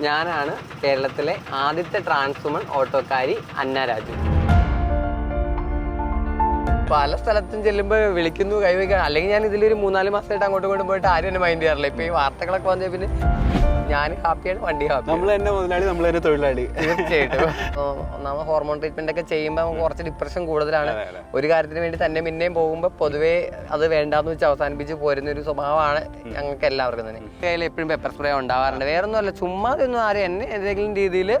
ഞാനാണ് കേരളത്തിലെ ആദ്യത്തെ ട്രാൻസ്വുമൺ ഓട്ടോക്കാരി അന്ന രാജു. പല സ്ഥലത്തും ചെല്ലുമ്പോൾ വിളിക്കുന്നു കൈവയ്ക്കുക അല്ലെങ്കിൽ ഞാൻ ഇതിലൊരു മൂന്നാൽ മാസമായിട്ട് അങ്ങോട്ടും ഇങ്ങോട്ടും പോയിട്ട് ആരും എന്നെ മൈൻഡ് ചെയ്യാറില്ല. ഇപ്പൊ ഈ വാർത്തകളൊക്കെ വന്നേ പിന്നെ ഞാൻ ഹാപ്പിയാണ് വണ്ടി ഹാപ്പി നമ്മൾ തന്നെ മുതലാളി നമ്മൾ തന്നെ തൊഴിലാളി. തീർച്ചയായിട്ടും. നമ്മൾ ഹോർമോൺ ട്രീറ്റ്മെന്റ് ഒക്കെ ചെയ്യുമ്പോൾ നമുക്ക് കുറച്ച് ഡിപ്രഷൻ കൂടുതലാണ്. ഒരു കാര്യത്തിന് വേണ്ടി തന്നെ പിന്നെയും പോകുമ്പോൾ പൊതുവേ അത് വേണ്ടാന്ന് വെച്ച് അവസാനിപ്പിച്ച് പോരുന്ന ഒരു സ്വഭാവമാണ് ഞങ്ങൾക്ക് എല്ലാവർക്കും തന്നെ. കയ്യിൽ എപ്പോഴും പെപ്പർ സ്പ്രേ ഉണ്ടാവാറുണ്ട്. വേറെ ഒന്നുമല്ല ചുമ്മാ ഒന്നും ആരും എന്നെ ഏതെങ്കിലും രീതിയിൽ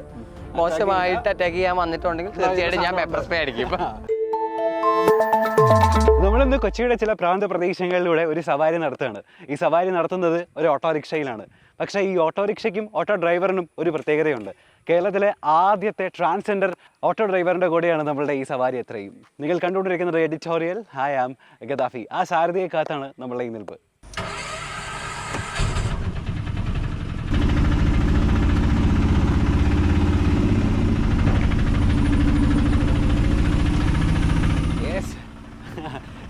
മോശമായിട്ട് അറ്റാക്ക് ചെയ്യാൻ വന്നിട്ടുണ്ടെങ്കിൽ തീർച്ചയായിട്ടും ഞാൻ പെപ്പർ സ്പ്രേ അടിക്കും. നമ്മളിന്ന് കൊച്ചിയുടെ ചില പ്രാന്ത പ്രദേശങ്ങളിലൂടെ ഒരു സവാരി നടത്തുകയാണ്. ഈ സവാരി നടത്തുന്നത് ഒരു ഓട്ടോറിക്ഷയിലാണ്. പക്ഷേ ഈ ഓട്ടോറിക്ഷയ്ക്കും ഓട്ടോ ഡ്രൈവറിനും ഒരു പ്രത്യേകതയുണ്ട്. കേരളത്തിലെ ആദ്യത്തെ ട്രാൻസ്ജെൻഡർ ഓട്ടോ ഡ്രൈവറിന്റെ കൂടെയാണ് നമ്മളുടെ ഈ സവാരി എത്രയും. നിങ്ങൾ കണ്ടുകൊണ്ടിരിക്കുന്നത് എഡിറ്റോറിയൽ. ഹായ് ആം ഗദാഫി. ആ സാരഥിയെ കാത്താണ് നമ്മളുടെ ഈ നിൽപ്പ്.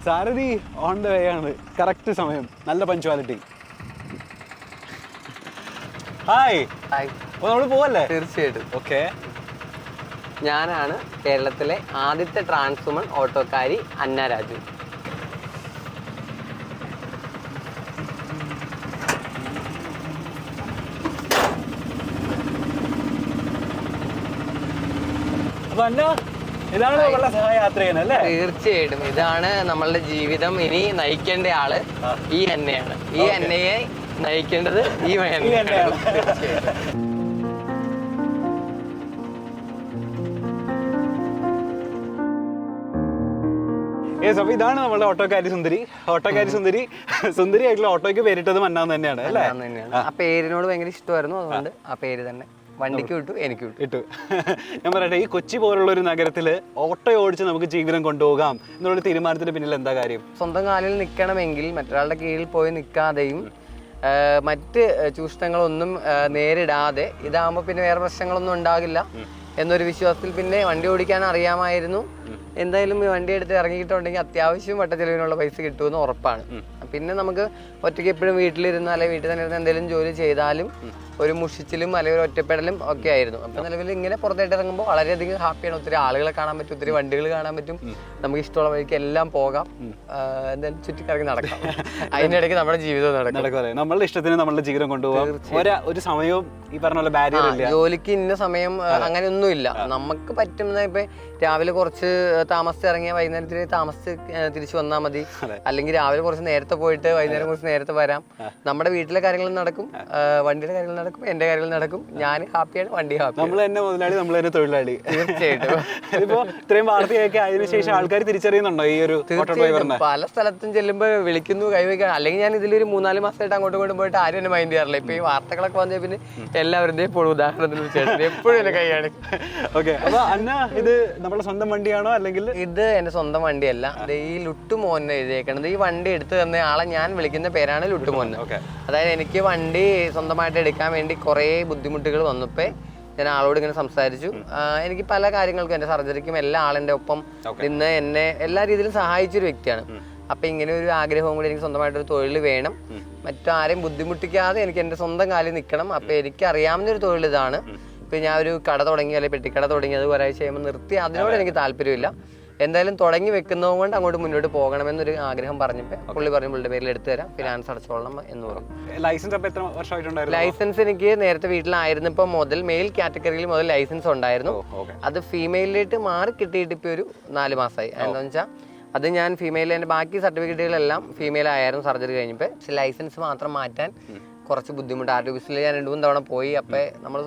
സാരഥി ഓൺ ദ വേ ആണ്. കറക്റ്റ് സമയം. നല്ല പഞ്ച്വാലിറ്റി ഹായ് ഹായ്. അപ്പോൾ നമ്മൾ പോവല്ലേ? തീർച്ചയായിട്ടും. ഓക്കെ ഞാനാണ് കേരളത്തിലെ ആദ്യത്തെ ട്രാൻസ് വുമൺ ഓട്ടോക്കാരി അന്ന രാജു. അപ്പൊ അന്ന ഇതാണ് നമ്മളുടെ സഹായയാത്ര അല്ലേ? തീർച്ചയായിട്ടും. ഇതാണ് നമ്മളുടെ ജീവിതം. ഇനി നയിക്കേണ്ട ആൾ ഈ എന്നെയാണ് ഈ എണ്ണയെ നയിക്കേണ്ടത് ഈ. തീർച്ചയായിട്ടും യെസ് അപ്പൊ ഇതാണ് നമ്മളുടെ ഓട്ടോക്കാരി സുന്ദരി. ഓട്ടോക്കാരി സുന്ദരി. സുന്ദരി ആയിട്ടുള്ള ഓട്ടോയ്ക്ക് പേരിട്ടത് മന്നാന്ന് തന്നെയാണ് അല്ലേ? ആ. പേരിനോട് ഭയങ്കര ഇഷ്ടമായിരുന്നു അതുകൊണ്ട് ആ. പേര് തന്നെ. വണ്ടിക്ക് വിട്ടു എനിക്ക് വിട്ടു. ഇട്ടു. ഞാൻ പറയട്ടെ ഈ കൊച്ചി പോലുള്ള ഒരു നഗരത്തിൽ ഓട്ടോ ഓടിച്ച് നമുക്ക് ജീവിതം കൊണ്ടുപോകാം എന്നുള്ള തീരുമാനത്തിന് പിന്നിൽ എന്താ കാര്യം? സ്വന്തം കാലിൽ നിൽക്കണമെങ്കിൽ മറ്റൊരാളുടെ കീഴിൽ പോയി നിൽക്കാതെയും മറ്റ് ചൂഷണങ്ങളൊന്നും നേരിടാതെ ഇതാകുമ്പോൾ പിന്നെ വേറെ പ്രശ്നങ്ങളൊന്നും ഉണ്ടാകില്ല എന്നൊരു വിശ്വാസത്തിൽ പിന്നെ വണ്ടി ഓടിക്കാൻ അറിയാമായിരുന്നു. എന്തായാലും ഈ വണ്ടി എടുത്ത് ഇറങ്ങിയിട്ടുണ്ടെങ്കിൽ അത്യാവശ്യം വട്ടച്ചെലവിനുള്ള പൈസ കിട്ടുമെന്ന് ഉറപ്പാണ്. പിന്നെ നമുക്ക് ഒറ്റയ്ക്ക് എപ്പോഴും വീട്ടിലിരുന്ന് അല്ലെങ്കിൽ വീട്ടിൽ തന്നെ ഇരുന്ന് എന്തെങ്കിലും ജോലി ചെയ്താലും ഒരു മുഷിച്ചിലും അല്ലെങ്കിൽ ഒരു ഒറ്റപ്പെടലും ഒക്കെ ആയിരുന്നു. അപ്പൊ നിലവിൽ ഇങ്ങനെ പുറത്തായിട്ട് ഇറങ്ങുമ്പോൾ വളരെയധികം ഹാപ്പിയാണ് ഒത്തിരി ആളുകളെ കാണാൻ പറ്റും ഒത്തിരി വണ്ടികൾ കാണാൻ പറ്റും. നമുക്ക് ഇഷ്ടമുള്ള വഴിക്ക് എല്ലാം പോകാം. എന്തായാലും ചുറ്റിക്കറങ്ങി നടക്കാം. അതിനിടയ്ക്ക് നമ്മുടെ ജീവിതം നടക്കും. നമ്മളുടെ ഇഷ്ടത്തിന് നമ്മളുടെ ജീവിതം കൊണ്ടുപോകാം. ഒരു സമയവും ഈ പറഞ്ഞ പോലെ ബാരിയർ ഇല്ല. ജോലിക്ക് ഇന്ന സമയം അങ്ങനെയൊന്നും അങ്ങനെയൊന്നുമില്ല നമുക്ക് പറ്റുന്ന ഇപ്പൊ രാവിലെ കുറച്ച് താമസിച്ച് ഇറങ്ങിയ വൈകുന്നേരത്തിൽ താമസിച്ച് തിരിച്ചു വന്നാൽ മതി. അല്ലെങ്കിൽ രാവിലെ കുറച്ച് നേരത്തെ പോയിട്ട് വൈകുന്നേരം കുറച്ച് നേരത്തെ വരാം. നമ്മുടെ വീട്ടിലെ കാര്യങ്ങളും നടക്കും. വണ്ടിയുടെ കാര്യങ്ങൾ നടക്കും. എന്റെ കാര്യങ്ങൾ നടക്കും. ഞാൻ ഹാപ്പിയാണ് വണ്ടി ഹാപ്പി നമ്മൾ തന്നെ മുതലാളി നമ്മൾ തന്നെ തൊഴിലാളി. തീർച്ചയായിട്ടും. ഇപ്പോ ഇത്രയും വാർത്തയൊക്കെ അതിന് ശേഷം ആൾക്കാർ തിരിച്ചറിയുന്നുണ്ടോ ഈ ഒരു പല സ്ഥലത്തും ചെല്ലുമ്പോൾ വിളിക്കുന്നു കൈവയ്ക്കാൻ അല്ലെങ്കിൽ ഞാൻ ഇതിലൊരു മൂന്നാൽ മാസമായിട്ട് അങ്ങോട്ടും ഇങ്ങോട്ടും പോയിട്ട് ആരും എന്നെ മൈൻഡ് ചെയ്യാറില്ല. ഇപ്പൊ ഈ വാർത്തകളൊക്കെ വന്നേ പിന്നെ എല്ലാവരും എപ്പോഴും ഉദാഹരണത്തിന് ചേട്ടൻ. എപ്പോഴും എന്റെ കൈയാണ് ഓക്കെ. അപ്പൊ അന്ന ഇത് നമ്മുടെ സ്വന്തം വണ്ടിയാണോ അല്ലെങ്കിൽ? ഇത് എന്റെ സ്വന്തം വണ്ടിയല്ല. ഈ ലുട്ടുമോൻ എഴുതിയേക്കണത്. ഈ വണ്ടി എടുത്തു തന്ന ആളെ ഞാൻ വിളിക്കുന്ന പേരാണ് ലുട്ടുമോൻ. അതായത് എനിക്ക് വണ്ടി സ്വന്തമായിട്ട് എടുക്കാൻ വേണ്ടി കുറേ ബുദ്ധിമുട്ടുകൾ വന്നപ്പോൾ ഞാൻ ആളോട് ഇങ്ങനെ സംസാരിച്ചു. എനിക്ക് പല കാര്യങ്ങൾക്കും എന്റെ സർജറിക്കും എല്ലാ ആളിന്റെ ഒപ്പം നിന്ന് എന്നെ എല്ലാ രീതിയിലും സഹായിച്ചൊരു വ്യക്തിയാണ്. അപ്പൊ ഇങ്ങനെ ഒരു ആഗ്രഹവും കൂടി എനിക്ക് സ്വന്തമായിട്ടൊരു തൊഴിൽ വേണം. മറ്റാരെയും ബുദ്ധിമുട്ടിക്കാതെ എനിക്ക് എന്റെ സ്വന്തം കാലിൽ നിൽക്കണം. അപ്പൊ എനിക്ക് അറിയാവുന്ന ഒരു തൊഴിൽ ഇതാണ് ഇപ്പൊ ഞാൻ ഒരു കട തുടങ്ങി അല്ലെങ്കിൽ പെട്ടിക്കട തുടങ്ങി അത് ഒരാഴ്ച കഴിയുമ്പോൾ നിർത്തി. അതിനോട് എനിക്ക് താല്പര്യമില്ല. എന്തായാലും തുടങ്ങി വെക്കുന്നത് കൊണ്ട് അങ്ങോട്ട് മുന്നോട്ട് പോകണമെന്നൊരു ആഗ്രഹം പറഞ്ഞപ്പോൾ പുള്ളി പറഞ്ഞു പുള്ളിയുടെ പേരിൽ എടുത്തു തരാം. ഫിനാൻസ് അടച്ചോളണം എന്ന് പറഞ്ഞു. ലൈസൻസ് എത്ര വർഷമായിട്ടുണ്ടായിരുന്നു? ലൈസൻസ് എനിക്ക് നേരത്തെ വീട്ടിലായിരുന്നപ്പോൾ മുതൽ മെയിൽ കാറ്റഗറിയിൽ മുതൽ ലൈസൻസ് ഉണ്ടായിരുന്നു. അത് ഫീമെയിലിലേക്ക് മാറി കിട്ടിയിട്ട് ഇപ്പോൾ ഒരു നാല് മാസമായി എന്താണെന്ന് വെച്ചാൽ അത് ഞാൻ ഫീമെയിൽ എന്റെ ബാക്കി സർട്ടിഫിക്കറ്റുകളെല്ലാം ഫീമെയിൽ ആയിരുന്നു. സർജറി കഴിഞ്ഞപ്പോൾ പക്ഷെ ലൈസൻസ് മാത്രം മാറ്റാൻ കുറച്ച് ബുദ്ധിമുട്ട്. ആരോഗ്യത്തിൽ ഞാൻ രണ്ടു മൂന്ന് തവണ പോയി. അപ്പോൾ നമ്മൾ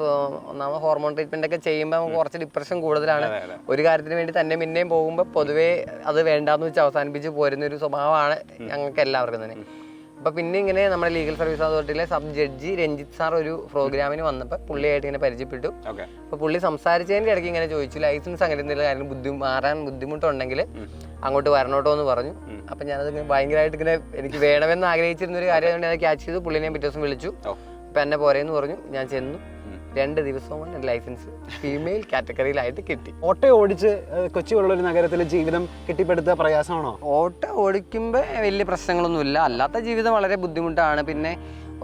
ഒന്നാമത് ഹോർമോൺ ട്രീറ്റ്മെന്റ് ഒക്കെ ചെയ്യുമ്പോൾ നമുക്ക് കുറച്ച് ഡിപ്രഷൻ കൂടുതലാണ്. ഒരു കാര്യത്തിന് വേണ്ടി തന്നെ പിന്നെയും പോകുമ്പോൾ പൊതുവേ അത് വേണ്ടാന്ന് വെച്ച് അവസാനിപ്പിച്ച് പോരുന്ന ഒരു സ്വഭാവമാണ് ഞങ്ങൾക്ക് എല്ലാവർക്കും തന്നെ. അപ്പൊ പിന്നെ ഇങ്ങനെ നമ്മുടെ ലീഗൽ സർവീസ് അതോറിറ്റിയിലെ സബ് ജഡ്ജി രഞ്ജിത്ത് സാർ ഒരു പ്രോഗ്രാമിന് വന്നപ്പോൾ പുള്ളിയായിട്ട് ഇങ്ങനെ പരിചയപ്പെട്ടു. അപ്പൊ പുള്ളി സംസാരിച്ചതിന്റെ ഇടയ്ക്ക് ഇങ്ങനെ ചോദിച്ചു ലൈസൻസ് അങ്ങനെ എന്തെങ്കിലും കാര്യം ബുദ്ധി മാറാൻ ബുദ്ധിമുട്ടുണ്ടെങ്കിൽ അങ്ങോട്ട് വരണോട്ടോ എന്ന് പറഞ്ഞു. അപ്പൊ ഞാനത് ഭയങ്കരമായിട്ട് ഇങ്ങനെ എനിക്ക് വേണമെന്ന് ആഗ്രഹിച്ചിരുന്ന ഒരു കാര്യം അത് ക്യാച്ച് ചെയ്തു. പുള്ളിനെ പിറ്റേ ദിവസം വിളിച്ചു. അപ്പൊ എന്നെ പോരേന്ന് പറഞ്ഞു. ഞാൻ ചെന്നു. രണ്ട് ദിവസം കൊണ്ട് എന്റെ ലൈസൻസ് ഫീമെയിൽ കാറ്റഗറിയിലായിട്ട് കിട്ടി. ഓട്ടോ ഓടിച്ച് കൊച്ചി ഒരു നഗരത്തിലെ ജീവിതം കെട്ടിപ്പടുത്ത പ്രയാസമാണോ? ഓട്ടോ ഓടിക്കുമ്പോൾ വലിയ പ്രശ്നങ്ങളൊന്നുമില്ല. അല്ലാത്ത ജീവിതം വളരെ ബുദ്ധിമുട്ടാണ്. പിന്നെ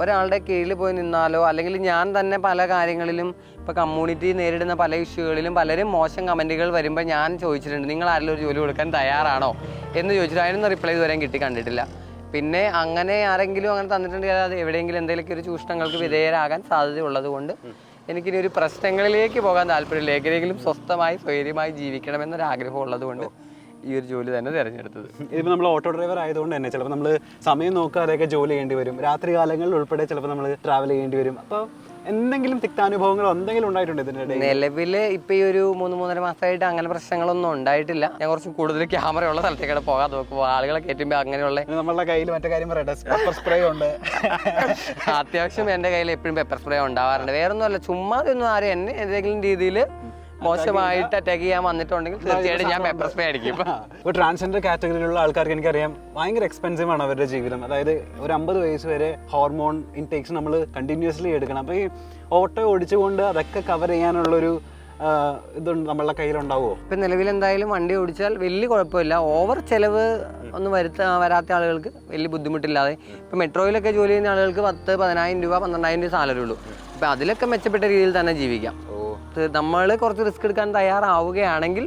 ഒരാളുടെ കീഴിൽ പോയി നിന്നാലോ അല്ലെങ്കിൽ ഞാൻ തന്നെ പല കാര്യങ്ങളിലും ഇപ്പോൾ കമ്മ്യൂണിറ്റി നേരിടുന്ന പല ഇഷ്യൂകളിലും പലരും മോശം കമന്റുകൾ വരുമ്പോൾ ഞാൻ ചോദിച്ചിട്ടുണ്ട് നിങ്ങൾ ആരെങ്കിലും ഒരു ജോലി കൊടുക്കാൻ തയ്യാറാണോ? എന്ന് ചോദിച്ചിട്ട് അതിനൊന്നും റിപ്ലൈ ഇതുവരെയും കിട്ടി കണ്ടിട്ടില്ല. പിന്നെ അങ്ങനെ ആരെങ്കിലും അങ്ങനെ തന്നിട്ടുണ്ടെങ്കിൽ അത് എവിടെയെങ്കിലും എന്തെങ്കിലുമൊക്കെ ഒരു ചൂഷണങ്ങൾക്ക് വിധേയരാകാൻ സാധ്യതയുള്ളത് കൊണ്ട് എനിക്കിനി ഒരു പ്രശ്നങ്ങളിലേക്ക് പോകാൻ താല്പര്യമില്ല. എങ്ങനെയെങ്കിലും സ്വസ്ഥമായി സ്വൈര്യമായി ജീവിക്കണമെന്നൊരു ആഗ്രഹം ഉള്ളത് കൊണ്ട് ഈ ഒരു ജോലി തന്നെ തിരഞ്ഞെടുത്തത്. ഇതിപ്പോൾ നമ്മൾ ഓട്ടോ ഡ്രൈവർ ആയതുകൊണ്ട് തന്നെ ചിലപ്പോൾ നമ്മൾ സമയം നോക്കാതെയൊക്കെ ജോലി ചെയ്യേണ്ടി വരും. രാത്രി കാലങ്ങളിൽ ഉൾപ്പെടെ ചിലപ്പോൾ നമ്മൾ ട്രാവൽ ചെയ്യേണ്ടി വരും. അപ്പോൾ എന്തെങ്കിലും തിക്താനുഭവങ്ങളോ എന്തെങ്കിലും ഉണ്ടായിട്ടുണ്ട് ഇതിന്റെ ഇടയിൽ? നിലവിൽ ഇപ്പൊ ഈ ഒരു മൂന്ന് മൂന്നര മാസമായിട്ട് അങ്ങനെ പ്രശ്നങ്ങളൊന്നും ഉണ്ടായിട്ടില്ല. ഞാൻ കുറച്ച് കൂടുതൽ ക്യാമറ ഉള്ള സ്ഥലത്തേക്കാണ് പോകാൻ നോക്കും ആളുകളെ കയറ്റുമ്പോൾ അങ്ങനെയുള്ള നമ്മളെ നമ്മളുടെ കയ്യിൽ മറ്റേ കാര്യം പറയട്ടെ പെപ്പർ സ്പ്രേ ഉണ്ട്. അത്യാവശ്യം എന്റെ കയ്യിൽ എപ്പോഴും പെപ്പർ സ്പ്രേ ഉണ്ടാവാറുണ്ട്. വേറൊന്നുമല്ല ചുമ്മാതെ ഒന്നും ആരും എന്നെ ഏതെങ്കിലും രീതിയിൽ മോശമായിട്ട് അറ്റാക്ക് ചെയ്യാൻ വന്നിട്ടുണ്ടെങ്കിൽ തീർച്ചയായിട്ടും ഞാൻ പെപ്പർ സ്പ്രേ അടിക്കും. ഇപ്പൊ ട്രാൻസ്ജെൻഡർ കാറ്റഗറിയിലുള്ള ആൾക്കാർക്ക് എനിക്കറിയാം ഭയങ്കര എക്സ്പെൻസീവ് ആണ് അവരുടെ ജീവിതം. അതായത് ഒരു അമ്പത് വയസ്സ് വരെ ഹോർമോൺ ഇൻടേക്സ് നമ്മൾ കണ്ടിന്യൂസ്ലി എടുക്കണം. അപ്പോൾ ഈ ഓട്ടോ ഓടിച്ചുകൊണ്ട് അതൊക്കെ കവർ ചെയ്യാനുള്ളൊരു ഒരു ഇതുണ്ട് നമ്മളുടെ കയ്യിലുണ്ടാവുമോ ഇപ്പൊ നിലവിൽ എന്തായാലും വണ്ടി ഓടിച്ചാൽ വലിയ കുഴപ്പമില്ല. ഓവർ ചെലവ് ഒന്നും വരുത്ത വരാത്ത ആളുകൾക്ക് വലിയ ബുദ്ധിമുട്ടില്ലാതെ. ഇപ്പൊ മെട്രോയിലൊക്കെ ജോലി ചെയ്യുന്ന ആളുകൾക്ക് പത്ത് പതിനായിരം രൂപ പന്ത്രണ്ടായിരം രൂപ സാലറി ഉള്ളൂ. അപ്പം അതിലൊക്കെ മെച്ചപ്പെട്ട രീതിയിൽ തന്നെ ജീവിക്കാം. നമ്മൾ കുറച്ച് റിസ്ക് എടുക്കാൻ തയ്യാറാവുകയാണെങ്കിൽ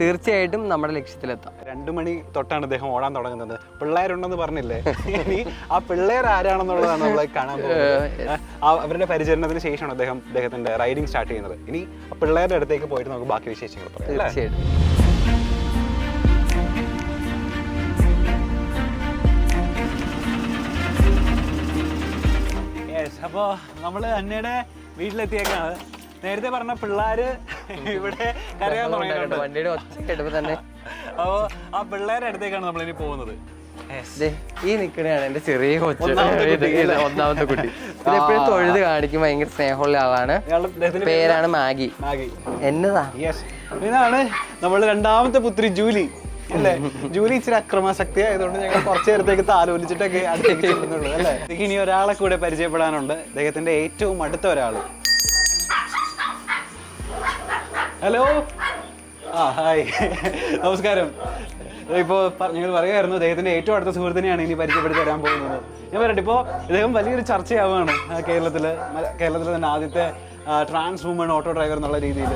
തീർച്ചയായിട്ടും നമ്മുടെ ലക്ഷ്യത്തിലെത്താം. രണ്ടു മണി തൊട്ടാണ് അദ്ദേഹം ഓടാൻ തുടങ്ങുന്നത്. പിള്ളേരുണ്ടെന്ന് പറഞ്ഞില്ലേ? ഇനി ആ പിള്ളേർ ആരാണെന്നുള്ളതാണ് നമ്മൾ കാണാൻ പോകുന്നത്. ആ അവരുടെ പരിചരണത്തിന് ശേഷമാണ് അദ്ദേഹം അദ്ദേഹത്തിന്റെ റൈഡിങ് സ്റ്റാർട്ട് ചെയ്യുന്നത്. ഇനി പിള്ളേരുടെ അടുത്തേക്ക് പോയിട്ട് നമുക്ക് ബാക്കി വിശേഷങ്ങൾ പറയാം? തീർച്ചയായിട്ടും. അപ്പോ നമ്മൾ നമ്മൾ അന്നയുടെ വീട്ടിലെത്തിയേക്കാണ്. നേരത്തെ പറഞ്ഞ പിള്ളേര് ഇവിടെ കരയാൻ തുടങ്ങിയിട്ടുണ്ട്. വണ്ടിയുടെ ഒച്ച തന്നെ. അപ്പോൾ ആ പിള്ളേരുടെ അടുത്തേക്കാണ് നമ്മളിനി പോകുന്നത്. ഈ നിക്കണയാണ് എന്റെ ചെറിയ കൊച്ച്. ഒന്നാമത്തെ കുട്ടി, എപ്പോഴും തൊഴുത് കാണിക്കും ഭയങ്കര സ്നേഹമുള്ള ആളാണ്. പേരാണ് മാഗി. മാഗി. എന്നതാ? ഇതാണ് നമ്മൾ രണ്ടാമത്തെ പുത്രി ജൂലി അല്ലേ? ജൂലി ഇച്ചിരി അക്രമാസക്തി ആയതുകൊണ്ട് ഞങ്ങൾ കുറച്ചു നേരത്തേക്ക് താലോലിച്ചിട്ടൊക്കെ അടുത്തേക്ക് അല്ലേ? ഇനി ഒരാളെ കൂടെ പരിചയപ്പെടാനുണ്ട്. അദ്ദേഹത്തിന്റെ ഏറ്റവും അടുത്ത ഒരാൾ. ഹലോ ആ ഹായ് നമസ്കാരം. ഇപ്പോൾ ഞങ്ങൾ പറയുമായിരുന്നു അദ്ദേഹത്തിന്റെ ഏറ്റവും അടുത്ത സുഹൃത്തിനെയാണ് ഇനി പരിചയപ്പെടുത്തി തരാൻ പോകുന്നത്. ഞാൻ പറയട്ടെ ഇപ്പോൾ ഇദ്ദേഹം വലിയൊരു ചർച്ചയാവുകയാണ് കേരളത്തിൽ കേരളത്തിലെ തന്നെ ആദ്യത്തെ ട്രാൻസ് വുമൺ ഓട്ടോ ഡ്രൈവർ എന്നുള്ള രീതിയിൽ.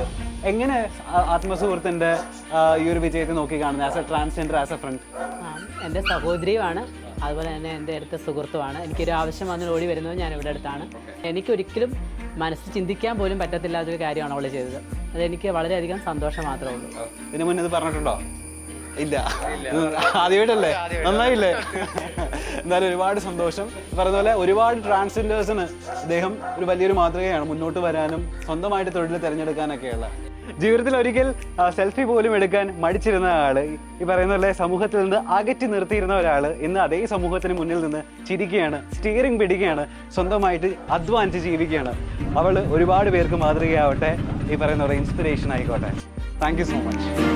എങ്ങനെ ആത്മസുഹൃത്തിന്റെ ഈ ഒരു വിജയത്തെ നോക്കി കാണുന്നത് as a transgender as a friend എന്റെ സഹോദരിയുമാണ് അതുപോലെ തന്നെ എന്റെ അടുത്ത സുഹൃത്തുമാണ്. എനിക്കൊരു ആവശ്യം വന്ന് ഓടി വരുന്നത് ഞാൻ ഇവിടെ അടുത്താണ്. എനിക്കൊരിക്കലും മനസ്സ് ചിന്തിക്കാൻ പോലും പറ്റത്തില്ലാത്തൊരു കാര്യമാണ് അവൾ ചെയ്തത്. അതെനിക്ക് വളരെയധികം സന്തോഷം മാത്രമേ ഉള്ളൂ. ഇതിനു മുന്നേ ഇത് പറഞ്ഞിട്ടുണ്ടോ? ഇല്ല. ആദ്യമായിട്ടല്ലേ? നന്നായില്ലേ? എന്തായാലും ഒരുപാട് സന്തോഷം. പറഞ്ഞ പോലെ ഒരുപാട് ട്രാൻസ്ജെൻഡേഴ്സിന് അദ്ദേഹം ഒരു വലിയൊരു മാതൃകയാണ് മുന്നോട്ട് വരാനും സ്വന്തമായിട്ട് തൊഴിൽ തിരഞ്ഞെടുക്കാനൊക്കെയുള്ള ജീവിതത്തിൽ ഒരിക്കൽ സെൽഫി പോലും എടുക്കാൻ മടിച്ചിരുന്ന ആൾ ഈ പറയുന്ന പോലെ സമൂഹത്തിൽ നിന്ന് അകറ്റി നിർത്തിയിരുന്ന ഒരാൾ ഇന്ന് അതേ സമൂഹത്തിന് മുന്നിൽ നിന്ന് ചിരിക്കുകയാണ് സ്റ്റിയറിംഗ് പിടിക്കുകയാണ് സ്വന്തമായിട്ട് അധ്വാനിച്ച് ജീവിക്കുകയാണ്. അവൾ ഒരുപാട് പേർക്ക് മാതൃകയാവട്ടെ. ഈ പറയുന്ന ഒരു ഇൻസ്പിറേഷൻ ആയിക്കോട്ടെ. Thank so much